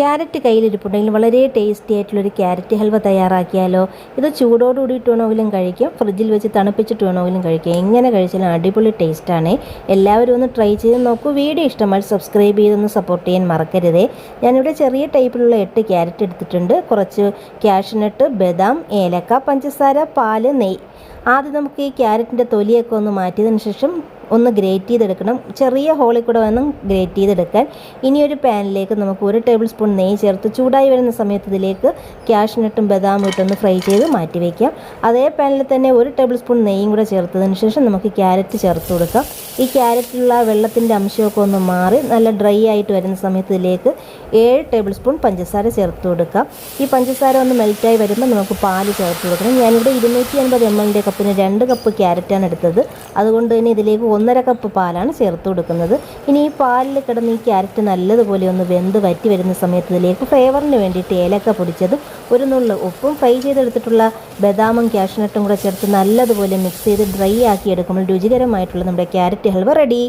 Carrot കയ്യിലിരിപ്പുണ്ടെങ്കിൽ വളരെ tasty ആയിട്ടുള്ളൊരു carrot halwa തയ്യാറാക്കിയാലോ? ഇത് ചൂടോട് കൂടിയിട്ട് വേണമെങ്കിലും കഴിക്കാം. ഫ്രിഡ്ജിൽ വെച്ച് തണുപ്പിച്ചിട്ട് വേണമെങ്കിലും കഴിക്കാം. എങ്ങനെ കഴിച്ചാലും അടിപൊളി ടേസ്റ്റാണ് എല്ലാവരും ഒന്ന് ട്രൈ ചെയ്ത് നോക്കൂ. വീഡിയോ ഇഷ്ടമായി സബ്സ്ക്രൈബ് ചെയ്തൊന്ന് സപ്പോർട്ട് ചെയ്യാൻ മറക്കരുതേ. ഞാനിവിടെ ചെറിയ ടൈപ്പിലുള്ള എട്ട് ക്യാരറ്റ് എടുത്തിട്ടുണ്ട്. കുറച്ച് ക്യാഷ്നട്ട് ബദാം ഏലക്ക പഞ്ചസാര പാൽ നെയ്. ആദ്യം നമുക്ക് ഈ ക്യാരറ്റിന്റെ തൊലിയൊക്കെ ഒന്ന് മാറ്റിയതിന് ശേഷം ഒന്ന് ഗ്രേറ്റ് ചെയ്തെടുക്കണം. ചെറിയ ഹോളിൽ കൂടെ വേണം ഗ്രേറ്റ് ചെയ്തെടുക്കാൻ. ഇനി ഒരു പാനിലേക്ക് നമുക്ക് ഒരു ടേബിൾ സ്പൂൺ നെയ്യ് ചേർത്ത് ചൂടായി വരുന്ന സമയത്ത് ഇതിലേക്ക് ക്യാഷ്നട്ടും ബദാമും ഇട്ടൊന്ന് ഫ്രൈ ചെയ്ത് മാറ്റി വയ്ക്കാം അതേ പാനിൽ തന്നെ ഒരു ടേബിൾ സ്പൂൺ നെയ്യും കൂടെ ചേർത്തതിന് ശേഷം നമുക്ക് ക്യാരറ്റ് ചേർത്ത് കൊടുക്കാം. ഈ ക്യാരറ്റിലുള്ള വെള്ളത്തിന്റെ അംശമൊക്കെ ഒന്ന് മാറി നല്ല ഡ്രൈ ആയിട്ട് വരുന്ന സമയത്ത് ഇതിലേക്ക് ഏഴ് ടേബിൾ സ്പൂൺ പഞ്ചസാര ചേർത്ത് കൊടുക്കാം. ഈ പഞ്ചസാര ഒന്ന് മെൽറ്റായി വരുമ്പോൾ നമുക്ക് പാൽ ചേർത്ത് കൊടുക്കണം. ഞാനിവിടെ ഇരുന്നൂറ്റി അൻപത് എം എല്ലിന്റെ കപ്പിന് രണ്ട് കപ്പ് ക്യാരറ്റാണ് എടുത്തത്. അതുകൊണ്ട് തന്നെ ഇതിലേക്ക് ഒന്നര കപ്പ് പാലാണ് ചേർത്ത് കൊടുക്കുന്നത്. ഇനി ഈ പാലിൽ കിടന്ന് ഈ ക്യാരറ്റ് നല്ലതുപോലെ ഒന്ന് വെന്ത് വറ്റി വരുന്ന സമയത്ത് ഇതിലേക്ക് ഫ്ലേവറിന് വേണ്ടിയിട്ട് ഏലക്ക പൊടിച്ചതും ഒരു നുള്ളു ഉപ്പും ഫ്രൈ ചെയ്തെടുത്തിട്ടുള്ള ബദാമും ക്യാഷ്നട്ടും കൂടെ ചേർത്ത് നല്ലതുപോലെ മിക്സ് ചെയ്ത് ഡ്രൈ ആക്കി എടുക്കുമ്പോൾ രുചികരമായിട്ടുള്ള നമ്മുടെ ക്യാരറ്റ് ഹൽവ റെഡി